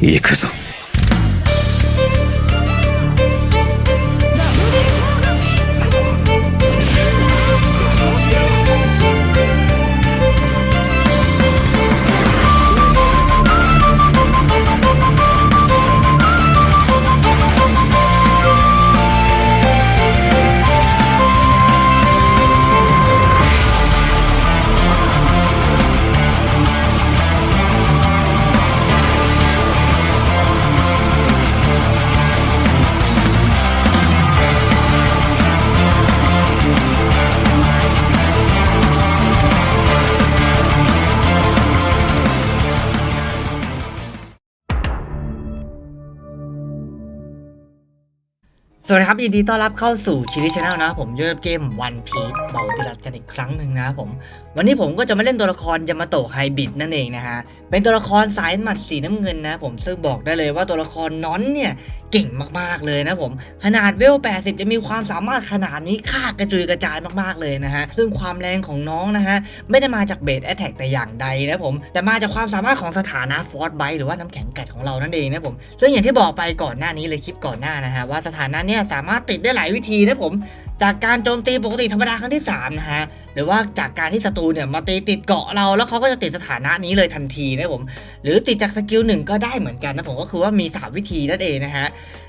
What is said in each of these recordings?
行くぞ。the ครับยินดีต้อนรับเข้าสู่ชิลิชแนลนะผมยูเกมวันพีซเบาติรัดกันอีกครั้งหนึ่งนะผมวันนี้ผมก็จะมาเล่นตัวละครยามาโตะไฮบิดนั่นเองนะฮะเป็นตัวละครสายหมัดสีน้ำเงินนะผมซึ่งบอกได้เลยว่าตัวละครน้อนเนี่ยเก่งมากๆเลยนะผมขนาดเวล 80 จะมีความสามารถขนาดนี้ฆ่ากระจุยกระจายมากๆเลยนะฮะซึ่งความแรงของน้องนะฮะไม่ได้มาจากเบสแอตแทกแต่อย่างใดนะผมแต่มาจากความสามารถของสถานะฟอร์ b ไบหรือว่าน้ำแข็งกัดของเรานั่นเองนะผมซึ่งอย่างที่บอกไปก่อนหน้านี้เลยคลิปก่อนหน้านะฮะว่าสถานะเนี่ยสามารถติดได้หลายวิธีนะผม จากการโจมตีปกติธรรมดาครั้งที่3นะฮะหรือว่าจากการที่ศัตรูเนี่ยมาตีติดเกาะเราแล้วเขาก็จะติดสถานะนี้เลยทันทีนะผม หรือติดจากสกิลหนึ่งก็ได้เหมือนกันนะผมก็คือว่ามี 3 วิธีนั่นเองนะฮะ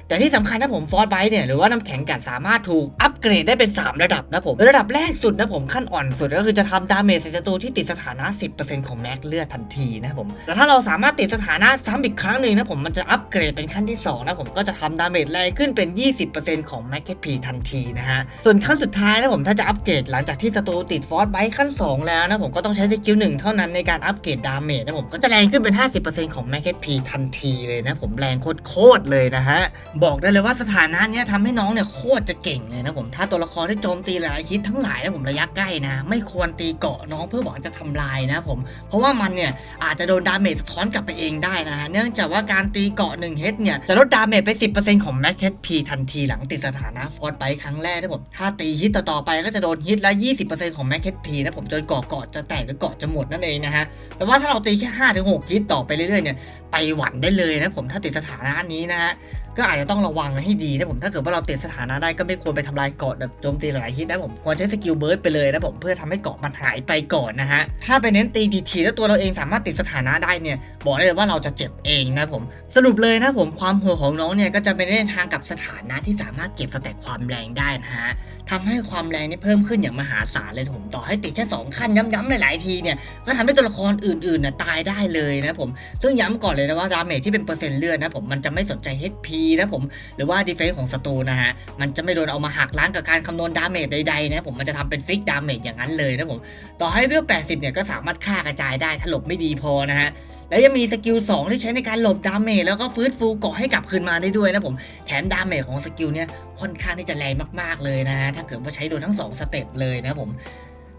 แต่ที่สำคัญนะผมฟอร์ b ไบเนี่ยหรือว่าน้ำแข็งกัดสามารถถูกอัปเกรดได้เป็น 3 ระดับนะผมระดับแรกสุดนะผมขั้นอ่อนสุดก็คือจะทำดาเมจใส่ศัตรูที่ติดสถานะ 10%ของแม็กเลือดทันทีนะผมแต่ถ้าเราสามารถติดสถานะซ้ำอีกครั้งหนึ่งนะผมมันจะอัปเกรดเป็นขั้นที่2นะผมก็จะทำดาเมจแรงขึ้นเป็น 20%ของแม็กพีทันทีนะฮะส่วนขั้นสุดท้ายนะผมถ้าจะอัปเกรดหลังจากที่ศัตรูติดฟอร์ b ไบขั้น 2 แล้วนะผมก็ต้องใช้สกิลหนึ่งเท่านั้นในการอัปเกรดดาเมจนะผมก็จะแรงขึ้นเป็น 50%ของแม็กพีทันทีเลยนะผมแรงโคตรเลยนะฮะบอกได้เลยว่าสถานะเนี้ยทำให้น้องเนี่ยโคตรจะเก่งเลยนะผมถ้าตัวละครที่โจมตีหลายฮิตทั้งหลายนะผมระยะใกล้นะ ไม่ควรตีเกาะน้องเพื่อหวังจะทำลายนะผม เพราะว่ามันเนี่ยอาจจะโดนดาเมจสะท้อนกลับไปเองได้นะฮะเนื่องจากว่าการตีเกาะ1เฮดเนี่ยจะลดดาเมจไป 10%ของแม็กเฮดพีทันทีหลังติดสถานะฟอร์ดไปครั้งแรกนะผมถ้าตีฮิตต่อๆไปก็จะโดนฮิตละ20%ของแม็กเฮดพีนะผมจนเกาะเกาะจะแตกหรือเกาะจะหมดนั่นเองนะฮะแปลว่าถ้าเราตีแค่5-6ฮิตต่อไปเรื่อยๆเนี่ยไปหวั่นได้เลยนะผมถ้าติดสถานะนี้นะฮะก็อาจจะต้องระวังให้ดีนะผมถ้าเกิดว่าเราติดสถานะได้ก็ไม่ควรไปทำลายเกาะแบบโจมตีหลายฮิตนะผมควรใช้สกิลเบิร์ดไปเลยนะผมเพื่อทำให้เกาะมันหายไปก่อนนะฮะถ้าไปเน้นตีทีๆแล้วตัวเราเองสามารถติดสถานะได้เนี่ยบอกได้เลยว่าเราจะเจ็บเองนะผมสรุปเลยนะผมความโหดของน้องเนี่ยก็จะไปในทางกับสถานะที่สามารถเก็บสแต็กความแรงได้นะฮะทำให้ความแรงนี่เพิ่มขึ้นอย่างมหาศาลเลยผมต่อให้ติดแค่สองขั้นย้ำๆหลายๆทีเนี่ยก็ทำให้ตัวละครอื่นๆน่ะตายได้เลยนะผมซึ่งย้ำก่อนเลยนะว่าดาเมจที่เป็นเปอร์เซ็นต์เลือดนะผมมันจะไม่สนใจ HP นะผมหรือว่าดีเฟนส์ของศัตรูนะฮะมันจะไม่โดนเอามาหักล้างกับการคำนวณดาเมจใดๆนะผมมันจะทำเป็นฟิกดาเมจอย่างนั้นเลยนะผมต่อให้เวล80 เนี่ยก็สามารถฆ่ากระจายได้ถ้าหลบไม่ดีพอนะฮะแล้วยังมีสกิล 2 ที่ใช้ในการหลบดาเมจแล้วก็ฟื้นฟูเกาะให้กลับคืนมาได้ด้วยนะผมแถมดาเมจของสกิลเนี่ยค่อนข้างที่จะแรงมากๆเลยนะฮะถ้าเกิดว่าใช้โดนทั้ง 2 สเต็ปเลยนะผม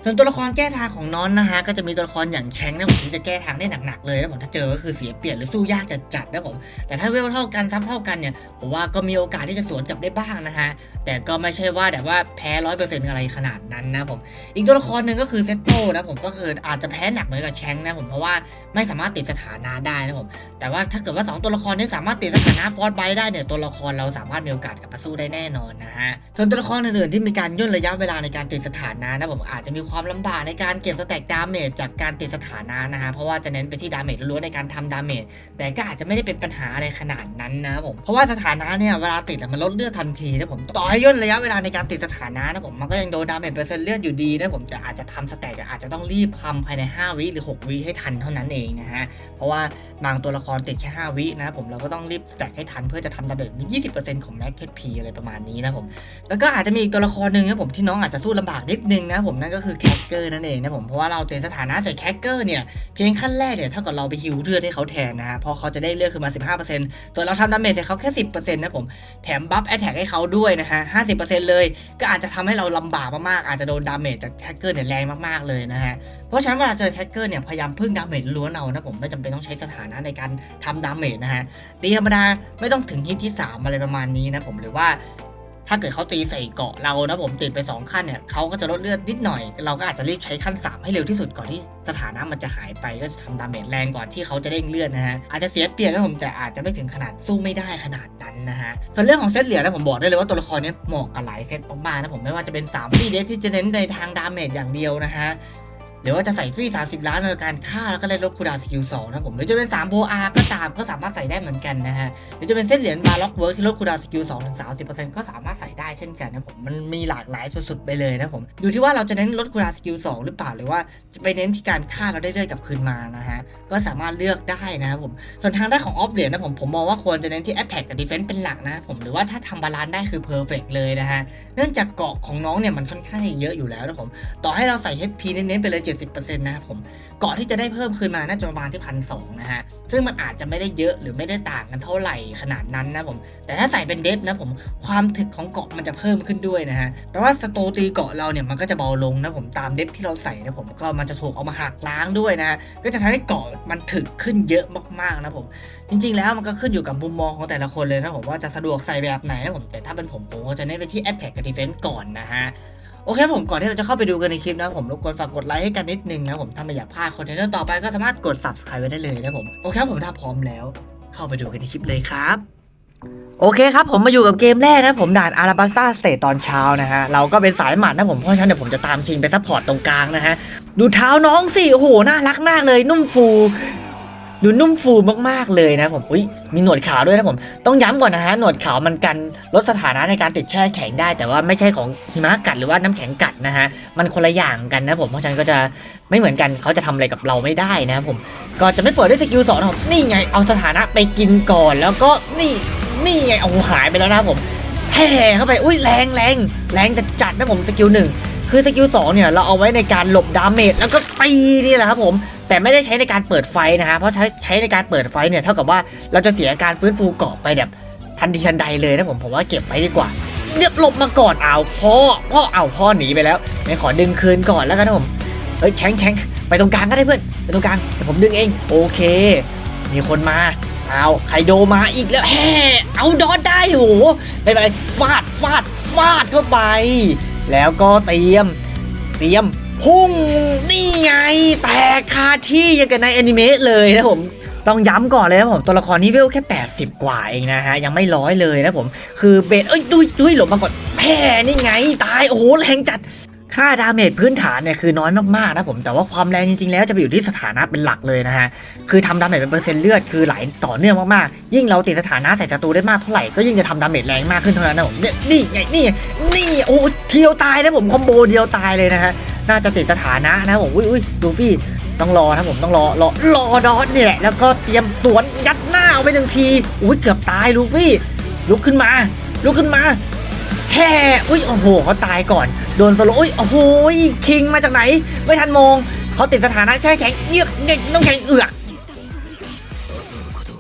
ส่วนตัวละครแก้ทางของน้อนนะฮะก็จะมีตัวละครอย่างแชงนะผมที่จะแก้ทางได้หนักๆเลยนะผมถ้าเจอก็คือเสียเปรียบหรือสู้ยากจะจัดนะผมแต่ถ้าเวลเท่ากันซ้ำเท่ากันเนี่ยผมว่าก็มีโอกาสที่จะสวนกลับได้บ้างนะฮะแต่ก็ไม่ใช่ว่าแบบว่าแพ้ร้อยเปอร์เซ็นต์อะไรขนาดนั้นนะผมอีกตัวละครหนึ่งก็คือเซตโตนะผมก็คืออาจจะแพ้หนักเหมือนกับแชงนะผมเพราะว่าไม่สามารถติดสถานะได้นะผมแต่ว่าถ้าเกิดว่า 2 ตัวละครนี้สามารถติดสถานะฟอร์ดไบได้เนี่ยตัวละครเราสามารถมีโอกาสกลับมาสู้ได้แน่นอนนะฮะส่วนตัวละครอื่นๆที่มีการย่นระยะเวลาในการติดสถานะนะผมอาจจะมีความลำบากในการเก็บสแต็กดาเมจจากการติดสถานะนะฮะเพราะว่าจะเน้นไปที่ดาเมจล้วนในการทำดาเมจแต่ก็อาจจะไม่ได้เป็นปัญหาอะไรขนาดนั้นนะผมเพราะว่าสถานะเนี่ยเวลาติดมันลดเลือดทันทีนะผมต่อให้ย่นระยะเวลาในการติดสถานะนะผมมันก็ยังโดนดาเมจเปอร์เซ็นต์เลือดอยู่ดีนะผมแต่อาจจะทำสแต็กอาจจะต้องรีบทำภายใน 5 วิหรือ 6 วิให้ทันเท่านั้นเองนะฮะเพราะว่าบางตัวละครติดแค่5วินะผมเราก็ต้องรีบสแต็กให้ทันเพื่อจะทำดาเมจมี20%ของแม็กเพพีอะไรประมาณนี้นะผมแล้วก็อาจจะมีอีกตัวละครหนึ่งนะผมที่น้องอาจจะสู้ลำบากนิดนึงนะผมนั่นก็คือแคคเกอร์นั่นเองนะผมเพราะว่าเราเต็นสถานะใส่แคคเกอร์เนี่ยเพียงขั้นแรกเนี่ยเท่ากับเราไปฮิวเลือดให้เขาแทนนะฮะพราะเขาจะได้เลือดขึ้นมา 15%ส่วนเราทำดาเมจใส่เขาแค่ 10%นะผมแถมบัฟแอตแทกให้เขาด้วยนะฮะ 50%เลยก็อาจจะทำให้เราลำบากมากๆอาจจะโดนดาเมจจากแคคเกอร์เนี่ยแรงมากๆเลยนะฮะเพราะฉะนั้นเวลาเจอแคคเกอร์เนี่ยพยายามพึ่งดาเมจล้วนเอานะผมไม่จำเป็นต้องใช้สถานะในการทำดาเมจนะฮะตีธรรมดาไม่ต้องถึงฮิตที่ 3 อะไรประมาณนี้นะผมหรือว่า ถ้าเกิดเขาตีใส่เกาะเรานะผมติดไปสองขั้นเนี่ยเขาก็จะลดเลือดนิดหน่อย เราก็อาจจะรีบใช้ขั้นสามให้เร็วที่สุดก่อนที่สถานะมันจะหายไปก็จะทำดาเมจแรงก่อนที่เขาจะเด้งเลือดนะฮะอาจจะเสียเปรียบนะผมแต่อาจจะไม่ถึงขนาดสู้ไม่ได้ขนาดนั้นนะฮะส่วนเรื่องของเซตเหรียญนะผมบอกได้เลยว่าตัวละครนี้เหมาะกับหลายเซตมากๆนะผมไม่ว่าจะเป็น3ฟีเดสที่จะเน้นในทางดาเมจอย่างเดียวนะฮะ หรือว่าจะใส่ฟรี30 ล้านในการฆ่าแล้วก็ได้ลดคูดาวสกิล2นะผมหรือจะเป็น3โบอาก็ตามก็สามารถใส่ได้เหมือนกันนะฮะหรือจะเป็นเส้นเหรียญบาล็อกเวิร์กที่ลดคูดาวสกิล2ถึง30%ก็สามารถใส่ได้เช่นกันนะผมมันมีหลากหลายสุดๆไปเลยนะผมอยู่ที่ว่าเราจะเน้นลดคูดาวสกิล2หรือเปล่าหรือว่าจะไปเน้นที่การฆ่าเราได้เลือดกลับคืนมานะฮะก็สามารถเลือกได้นะครับผมส่วนทางด้านของออฟเหรียญนะผมผมมองว่าควรจะเน้นที่ Attack กับ Defense เป็นหลักนะผมหรือว่าถ้าทำบาลานซ์ได้คือ Perfect เลยนะฮะเนื่องจากเกาะของน้องเนี่ยมันค่อนข้างเยอะอยู่แล้วนะผมต่อให้เราใส่ HP เน้นๆไปเลย70%นะครับผมเกาะที่จะได้เพิ่มคืนมาน่าจะประมาณที่พันสนะฮะซึ่งมันอาจจะไม่ได้เยอะหรือไม่ได้ต่างกันเท่าไหร่ขนาดนั้นนะผมแต่ถ้าใส่เป็นเดฟนะผมความถึกของเกาะมันจะเพิ่มขึ้นด้วยนะฮะแปลว่าสโตตีเกาะเราเนี่ยมันก็จะเบาลงนะผมตามเดฟที่เราใส่นะผมก็มันจะถูกเอามาหักล้างด้วยนะฮะก็จะทำให้เกาะมันถึกขึ้นเยอะมากๆนะผมจริง ๆ แล้วมันก็ขึ้นอยู่กับมุมมองของแต่ละคนเลยนะผมว่าจะสะดวกใส่แบบไหนนะผมแต่ถ้าเป็นผมผมก็จะเน้นไปที่ Attack กับ Defense ก่อนนะฮะ โอเคผมก่อนที่เราจะเข้าไปดูกันในคลิปนะผมรบกวนฝากกดไลค์ให้กันนิดนึงนะผมถ้าไม่อยากพลาดคอนเทนต์ต่อไปก็สามารถกด subscribe ไว้ได้เลยนะผมโอเคผมถ้าพร้อมแล้ว เข้าไปดูกันในคลิปเลยครับโอเคครับผมมาอยู่กับเกมแรกนะผมด่านอาราบัสตาสเตตตอนเช้านะฮะเราก็เป็นสายหมัดนะผมเพราะฉะนั้นเดี๋ยวผมจะตามคิงไปซัพพอร์ตตรงกลางนะฮะดูเท้าน้องสิโอ้โหน่ารักมากเลยนุ่มฟู ดูนุ่มฟูมากๆเลยนะผมอุ้ยมีหนวดขาวด้วยนะผม ต้องย้ำก่อนนะฮะหนวดขาวมันกันลดสถานะในการติดแช่แข็งได้ แต่ว่าไม่ใช่ของหิมะกัดหรือว่าน้ำแข็งกัดนะฮะมันคนละอย่างกันนะผมเพราะฉะนั้นก็จะไม่เหมือนกันเขาจะทำอะไรกับเราไม่ได้นะครับผมก็จะไม่เปิดด้วยสกิลสองนะครับนี่ไงเอาสถานะไปกินก่อน แล้วก็นี่นี่ไงเอาหายไปแล้วนะครับผมแห่เข้าไปอุ้ยแรงแรงแรงจะจัดนะผมสกิลหนึ่งคือสกิลสองเนี่ยเราเอาไว้ในการหลบดาเมจแล้วก็ตีนี่แหละครับผม แต่ไม่ได้ใช้ในการเปิดไฟนะฮะเพราะใช้ใช้ในการเปิดไฟเนี่ยเท่ากับว่าเราจะเสียการฟื้นฟูเกาะไปแบบทันทีทันใดเลยนะผมผมว่าเก็บไว้ดีกว่าเรียบหลบมาก่อนเอาพ่อพ่อเอาพ่อหนีไปแล้วไม่ขอดึงคืนก่อนแล้วกันนะผมเฮ้ยแชงแชงไปตรงกลางก็ได้เพื่อนไปตรงกลางเดี๋ยวผมดึงเองโอเค มีคนมาเอาไคโดมาอีกแล้วแฮ่เอาดอทได้โหไม่เป็นไรฟาดฟาดฟาดเข้าไป แล้วก็เตรียมเตรียม พุ่งนี่ไงแตกคาที่ยังกับในแอนิเมะเลยนะผมต้องย้ำก่อนเลยนะผมตัวละครนี้เวลแค่ 80 กว่าเองนะฮะ ยังไม่ร้อยเลยนะผม คือเบสเอ้ยดุยดุยหลบมาก่อนแพ้นี่ไง ตาย โอ้โห แรงจัด ค่าดาเมจพื้นฐานเนี่ยคือน้อยมากๆนะผม แต่ว่าความแรงจริงๆแล้วจะไปอยู่ที่สถานะเป็นหลักเลยนะฮะ คือทำดาเมจเป็นเปอร์เซ็นต์เลือดคือไหลต่อเนื่องมากๆ ยิ่งเราติดสถานะใส่ศัตรูได้มากเท่าไหร่ก็ยิ่งจะทำดาเมจแรงมากขึ้นเท่านั้นนะผมเนี่ยนี่ไงนี่นี่โอ้เทียวตายนะผมคอมโบเดียวตายเลยนะฮะน่าจะติดสถานะนะผมอุ้ยอุ้ยลูฟี่ต้องรอนะครับผมต้องรอรอรอดอสเนี่ยแหละแล้วก็เตรียมสวนยัดหน้าเอาไปหนึ่งทีอุ้ยเกือบตายลูฟี่ลุกขึ้นมาลุกขึ้นมา แฮ่อุ้ยโอ้โหเขาตายก่อน โดนสโลอุ้ยโอ้โหคิงมาจากไหน ไม่ทันมองเขาติดสถานะแช่แข็งเยือกเด็กต้องแข็งเอือก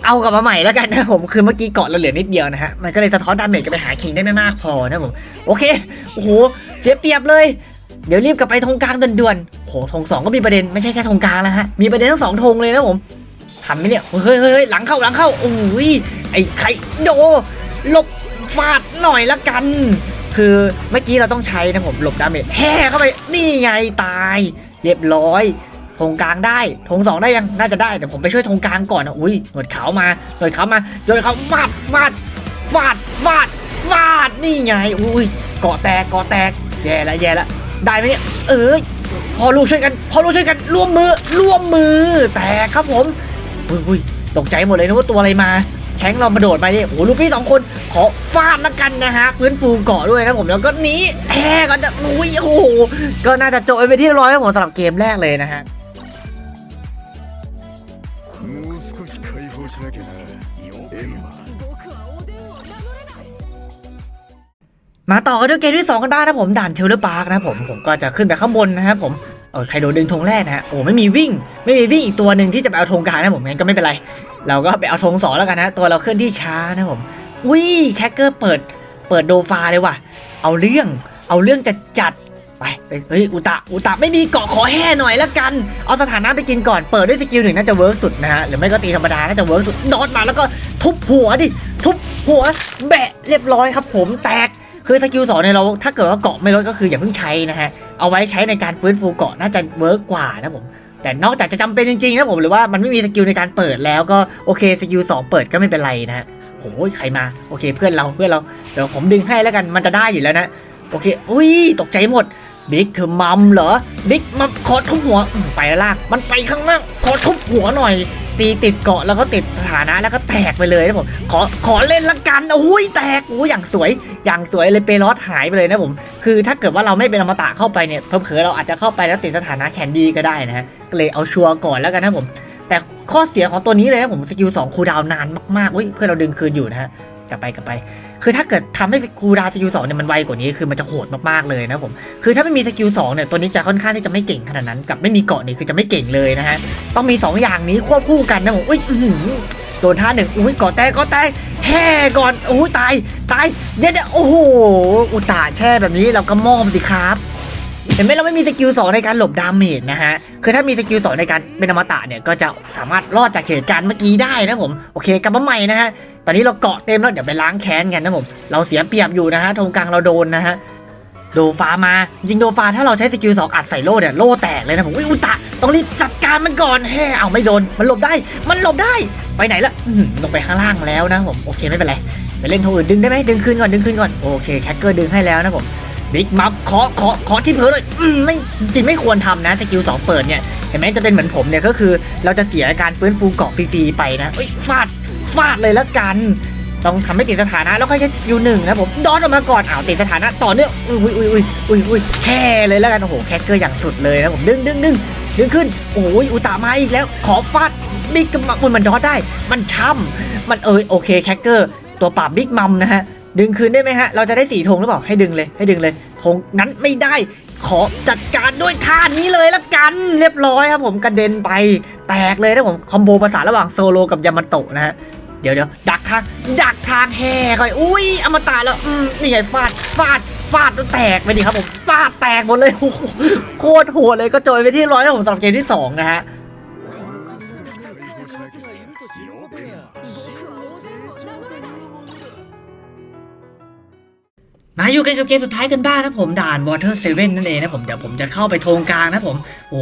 เอากลับมาใหม่แล้วกันนะผมคือเมื่อกี้เกาะเราเหลือนิดเดียวนะฮะมันก็เลยสะท้อนดาเมจกันไปหาคิงได้ไม่มากพอนะผมโอเคโอ้โหเสียเปรียบเลย เดี๋ยวรีบกลับไปธงกลางด่วนๆโหธงสองก็มีประเด็นไม่ใช่แค่ธงกลางแล้วฮะมีประเด็นทั้งสองธงเลยนะผมทันไหมเนี่ยเฮ้ยเฮ้ยเฮ้ยหลังเข้าหลังเข้าโอ้ยไอ้ไข่โดหลบ ฟาดหน่อยละกัน คือเมื่อกี้เราต้องใช้นะผมหลบดาเมจแห่เข้าไปนี่ไงตาย เรียบร้อยธงกลางได้ธงสองได้ยังน่าจะได้เดี๋ยวผมไปช่วยธงกลางก่อนนะอุ้ยหนวดขาวมาหนวดขาวมาหนวดขาวฟาดฟาดฟาดฟาดฟาดนี่ไงอุ้ยเกาะแตกเกาะแตกแย่ละแย่ละได้ไหมเนี่ยเอ้ยพอลูกช่วยกันพอลูกช่วยกันร่วมมือร่วมมือแตกครับผมอุ้ยตกใจหมดเลยนะว่าตัวอะไรมา แชงเรามาโดดไปดิโอ้โหลูพี่สองคนขอฟาดละกันนะฮะฟื้นฟูเกาะด้วยนะผมแล้วก็นี้แอก็จะอุ้ยโอ้โหก็น่าจะจบไปที่ร้อยแล้วผมสำหรับเกมแรกเลยนะฮะมาต่อกันด้วยเกมที่ 2 กันบ้างนะผมด่านเทเลปาร์กนะผมผมก็จะขึ้นไปข้างบนนะครับผม เออใครโดนดึงธงแรกนะฮะโอ้ไม่มีวิ่ง ไม่มีวิ่งอีกตัวหนึ่งที่จะไปเอาธงกลางนะผมงั้นก็ไม่เป็นไร เราก็ไปเอาธงสองแล้วกันนะตัวเราเคลื่อนที่ช้านะผมวิแคคเกอร์เปิดเปิดโดฟาเลยว่ะ เอาเรื่องเอาเรื่องจะจัดไปเฮ้ยอุตะอุตะไม่มีเกาะขอแห่หน่อยละกัน เอาสถานะไปกินก่อนเปิดด้วยสกิลหนึ่งน่าจะเวิร์กสุดนะฮะหรือไม่ก็ตีธรรมดาน่าจะเวิร์กสุดดอดมาแล้วก็ทุบหัวดิทุบหัวแบะเรียบร้อยครับผมแตก คือสกิลสองเนี่ยเราถ้าเกิดว่าเกาะไม่ลดก็คืออย่าเพิ่งใช้นะฮะ เอาไว้ใช้ในการฟื้นฟูเกาะน่าจะเวิร์กกว่านะผม แต่นอกจากจะจำเป็นจริงๆนะผมหรือว่ามันไม่มีสกิลในการเปิดแล้วก็โอเคสกิลสองเปิดก็ไม่เป็นไรนะฮะโอ้ยใครมาโอเคเพื่อนเราเพื่อนเราเดี๋ยวผมดึงให้แล้วกันมันจะได้อยู่แล้วนะโอเค อุ้ยตกใจหมด บิ๊กคือมัมเหรอ บิ๊กมัมขอทุบหัวไปแล้วลาก มันไปข้างล่างขอทุบหัวหน่อย ตีติดเกาะแล้วก็ติดสถานะแล้วก็แตกไปเลยนะผม ขอขอเล่นละกันอุ้ยแตกโอ้ยอย่างสวย อย่างสวยเลยเปรอสหายไปเลยนะผม คือถ้าเกิดว่าเราไม่เป็นอมตะเข้าไปเนี่ยเผลอเราอาจจะเข้าไปแล้วติดสถานะแคนดี้ก็ได้นะฮะก็เลยเอาชัวร์ก่อนแล้วกันนะผมแต่ข้อเสียของตัวนี้เลยนะผมสกิล2คูลดาวนานมากๆเฮ้ยเพื่อเราดึงคืนอยู่นะฮะ กลับไปกลับไป คือถ้าเกิดทำให้คูดาสกิลสองเนี่ยมันไวกว่านี้คือมันจะโหดมากๆเลยนะผมคือถ้าไม่มีสกิลสองเนี่ยตัวนี้จะค่อนข้างที่จะไม่เก่งขนาดนั้นกับไม่มีเกาะนี่คือจะไม่เก่งเลยนะฮะต้องมี 2 อย่างนี้ควบคู่กันนะผมอุ้ยโดนท่าหนึ่งอุ้ยเกาะแตกเกาะแตกแห่ก่อนอุ้ยตายตายเดี๋ยวเดี๋ยโอ้โหอุต่าแช่แบบนี้เราก็มอมสิครับ ห็นไหมเราไม่มีสกิล2ในการหลบดาเมจนะฮะ คือถ้ามีสกิล2ในการเป็นอมตะเนี่ยก็จะสามารถรอดจากเหตุการณ์เมื่อกี้ได้นะผม โอเคกลับมาใหม่นะฮะ ตอนนี้เราเกาะเต็มแล้วเดี๋ยวไปล้างแค้นกันนะผม เราเสียเปรียบอยู่นะฮะธงกลางเราโดนนะฮะ โดฟ้ามา จริงโดฟ้าถ้าเราใช้สกิล2อัดใส่โล่เนี่ยโล่แตกเลยนะผมอุ้ยอุตะต้องรีบจัดการมันก่อนแฮ่เอาไม่โดน มันหลบได้ มันหลบได้ ไปไหนละลงไปข้างล่างแล้วนะผม โอเคไม่เป็นไร ไปเล่นโทงอื่นดึงได้ไหมดึงคืนก่อนดึงคืนก่อน โอเคแคคเกอร์ดึงให้แล้วนะผม บิ๊กมัฟขอขอขอที่เพิร์เลยอืมไม่จริงไม่ควรทำนะสกิลสองเปิดเนี่ยเห็นไหมจะเป็นเหมือนผมเนี่ยก็คือ เราจะเสียการฟื้นฟูเกาะฟรีๆไปนะเอ้ยฟาดฟาดเลยแล้วกัน ต้องทำให้ติดสถานะแล้วค่อยใช้สกิลหนึ่งนะผมดอนออกมาก่อนอ้าวติดสถานะต่อเนื่องอุ้ยอุ้ยอุ้ยอุ้ยอุ้ยแค่เลยแล้วกันโอ้โหแคคเกอร์อย่างสุดเลยนะผมดึงดึงดึงดึงขึ้นโอ้ยอุตามาอีกแล้ว ขอฟาดบิ๊กมัมมันมันดอดได้ มันช่ำมันเอยโอเคแคคเกอร์ตัวปราบบิ๊กมัมนะฮะ ดึงคืนได้ไหมฮะ เราจะได้สี่ธงหรือเปล่า ให้ดึงเลย ให้ดึงเลยธงนั้นไม่ได้ ขอจัดการด้วยท่านี้เลยละกัน เรียบร้อยครับผมกระเด็นไป แตกเลยนะผม คอมโบภาษานระหว่างโซโลกับยามาโตะนะฮะ เดี๋ยวเดี๋ยวดักทางดักทางแห่ก่อนอุ้ยอมตะแล้ว อืม นี่ไงฟาด ฟาด ฟาดแล้วแตกไปดิครับผม ฟาดแตกหมดเลย โคตรโหดเลยก็จอยไปที่ร้อยแล้วผมสำหรับเกมที่สองนะฮะ มาอยู่กันกับเกมสุดท้ายกันบ้างนะผมด่าน Water 7นั่นเองนะผมเดี๋ยวผมจะเข้าไปโทงกลางนะผม โอ้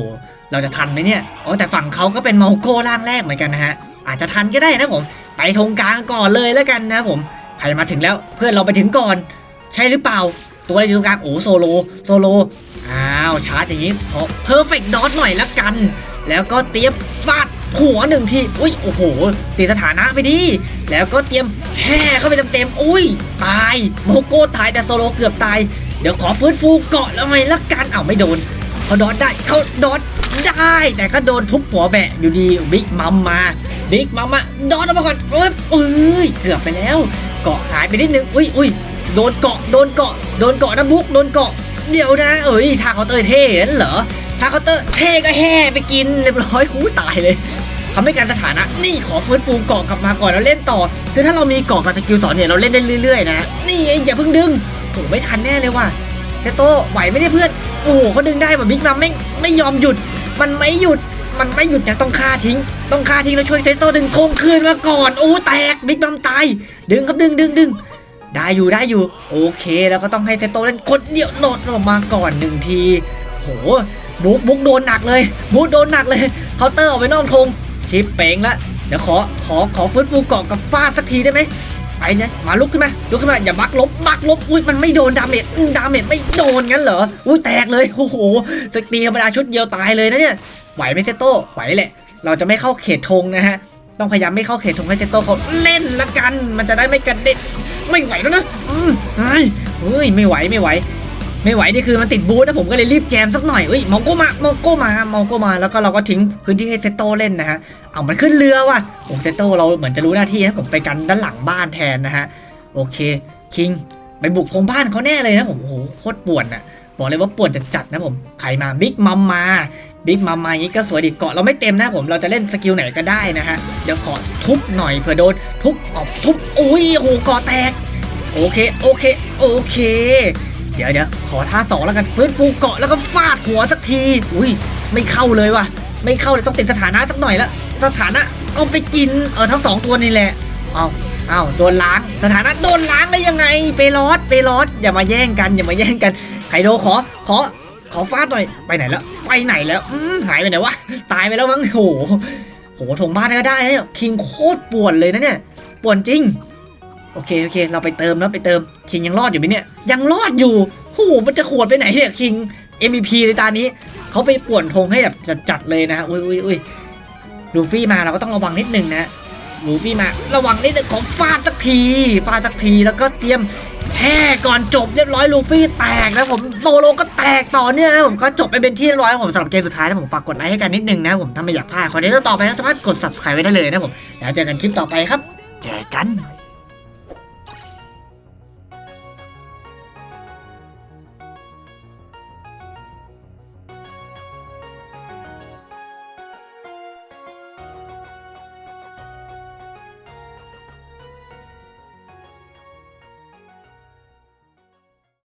เราจะทันไหมเนี่ยอ๋อแต่ฝั่งเขาก็เป็นเมาโก้ร่างแรกเหมือนกันนะฮะอาจจะทันก็ได้นะผม ไปโทงกลางก่อนเลยแล้วกันนะผมใครมาถึงแล้วเพื่อนเราไปถึงก่อน ใช่หรือเปล่า ตัวอะไรอยู่ตรงกลางโอ้โซโลโซโลอ้าวชาร์จอย่างนี้ขอเพอร์เฟกต์ดอทหน่อยละกัน แล้วก็เตียมฟาด หัวหนึ่งทีอุ้ยโอ้โหตีสถานะไปดิแล้วก็เตรียมแห่เข้าไปเต็มๆอุ้ย ตายโมโก้ตายแต่โซโลเกือบตาย เดี๋ยวขอฟื้นฟูเกาะแล้วไงละกันเอาไม่โดนเขาดอทได้เขาดอทได้ แต่ก็โดนทุบหัวแบะอยู่ดีบิ๊กมัมมาบิ๊กมัมมาดอทออกมาก่อนเอ้ยเอ้ยเกือบไปแล้ว เกาะหายไปนิดนึงอุ้ยอุ้ยโดนเกาะโดนเกาะโดนเกาะนะบุ๊กโดนเกาะเดี๋ยวนะ เอ้ยทางเคาเตอร์เท่เห็นเหรอ ทาเคาน์เตอร์เท่ก็แห่ไปกินเรียบร้อยหูตายเลยเขาไม่การสถานะ นี่ขอฟื้นฟูเกาะกลับมาก่อนแล้วเล่นต่อ คือถ้าเรามีเกาะกับสกิลสอนเนี่ยเราเล่นได้เรื่อยๆนะ นี่ไงอย่าเพิ่งดึงโอ้ไม่ทันแน่เลยว่ะเซโตไหวไมเนี่ยเพื่อน โอ้โหเขาดึงได้แบบบิ๊กมัมไม่ไม่ยอมหยุด มันไม่หยุด มันไม่หยุดนะต้องฆ่าทิ้ง ต้องฆ่าทิ้งแล้วช่วยเซโตดึงธงคืนมาก่อน โอ้แตกบิ๊กมัมตาย ดึงครับดึงดึงดึงได้อยู่ได้อยู่ โอเค แล้วก็ต้องให้เซโตเล่นคนเดียวโดดออกมาก่อนหนึ่งที โห บุ๊กบุ๊กโดนหนักเลยบุ๊กโดนหนักเลยเคาน์เตอร์ออกไปนอกธงชิปเป่งละเดี๋ยวขอขอขอฟื้นฟูเกาะกับฟาดสักทีได้ไหมไปเนี่ยมาลุกขึ้นมาลุกขึ้นมาอย่าบักลบบักลบอุ้ยมันไม่โดนดาเมจอืมดาเมจไม่โดนงั้นเหรออุ้ยแตกเลยโอ้โหสตีธรรมดาชุดเดียวตายเลยนะเนี่ยไหวไหมเซโต้ไหวแหละ เราจะไม่เข้าเขตธงนะฮะต้องพยายามไม่เข้าเขตธงให้เซโต้เขาเล่นละกัน มันจะได้ไม่กระเด็นไม่ไหวแล้วนะอืมเฮ้ยไม่ไหวไม่ไหว ไม่ไหวนี่คือมันติดบูธนะผมก็เลยรีบแจมสักหน่อยเอ้ยมองโกมามองโกมา มองโกมา แล้วก็เราก็ทิ้งพื้นที่ให้เซโตเล่นนะฮะ เอามันขึ้นเรือว่ะโอ้เซโตเราเหมือนจะรู้หน้าที่นะผมไปกันด้านหลังบ้านแทนนะฮะ โอเค คิงไปบุกธงบ้านเขาแน่เลยนะผม โอ้โหโคตรปวนอะ บอกเลยว่าปวนจัดๆนะผม ใครมาบิ๊กมัมมา บิ๊กมัมมาอย่างนี้ก็สวยดีเกาะเราไม่เต็มนะผม เราจะเล่นสกิลไหนก็ได้นะฮะ เดี๋ยวขอทุบหน่อยเผื่อโดนทุบออกทุบ อุ้ยโอ้โหเกาะแตก โอเค โอเค โอเค เดี๋ยวเดี๋ยวขอท่าสองแล้วกันฟื้นฟูเกาะแล้วก็ฟาดหัวสักที อุ้ยไม่เข้าเลยว่ะ ไม่เข้าเลยต้องติดสถานะสักหน่อยละสถานะเอาไปกินเออทั้งสองตัวนี่แหละเอาเอาโดนล้างสถานะโดนล้างได้ยังไงเปรอสเปรอสอย่ามาแย่งกันอย่ามาแย่งกันไคโดขอขอขอฟาดหน่อยไปไหนแล้วไปไหนแล้วอหายไปไหนวะตายไปแล้วมั้งโหโหถงบ้านก็ได้นะเนี่ยคิงโคตรป่วนเลยนะเนี่ยป่วนจริง โอเค โอเค เราไปเติมแล้วไปเติมคิงยังรอดอยู่ไหมเนี่ย ยังรอดอยู่โหมันจะขวดไปไหนเนี่ยคิง MVP ในตานี้เขาไปป่วนธงให้แบบจัดๆเลยนะอุ้ยอุ้ยอุ้ยลูฟี่มาเราก็ต้องระวังนิดนึงนะลูฟี่มา ระวังนิดนึงขอฟาดสักทีฟาดสักทีแล้วก็เตรียมแห่ก่อนจบเรียบร้อยลูฟี่แตกแล้วผมโซโลก็แตกต่อเนื่องนะผมก็จบไปเป็นที่เรียบร้อยผมสำหรับเกมสุดท้ายนะผมฝากกดไลค์ให้กันนิดนึงนะผมถ้าไม่อยากพลาดคอนเทนต์ต่อไปนะสามารถกด subscribe ไว้ได้เลยนะผมแล้วเจอกันคลิปต่อไปครับ เจอกัน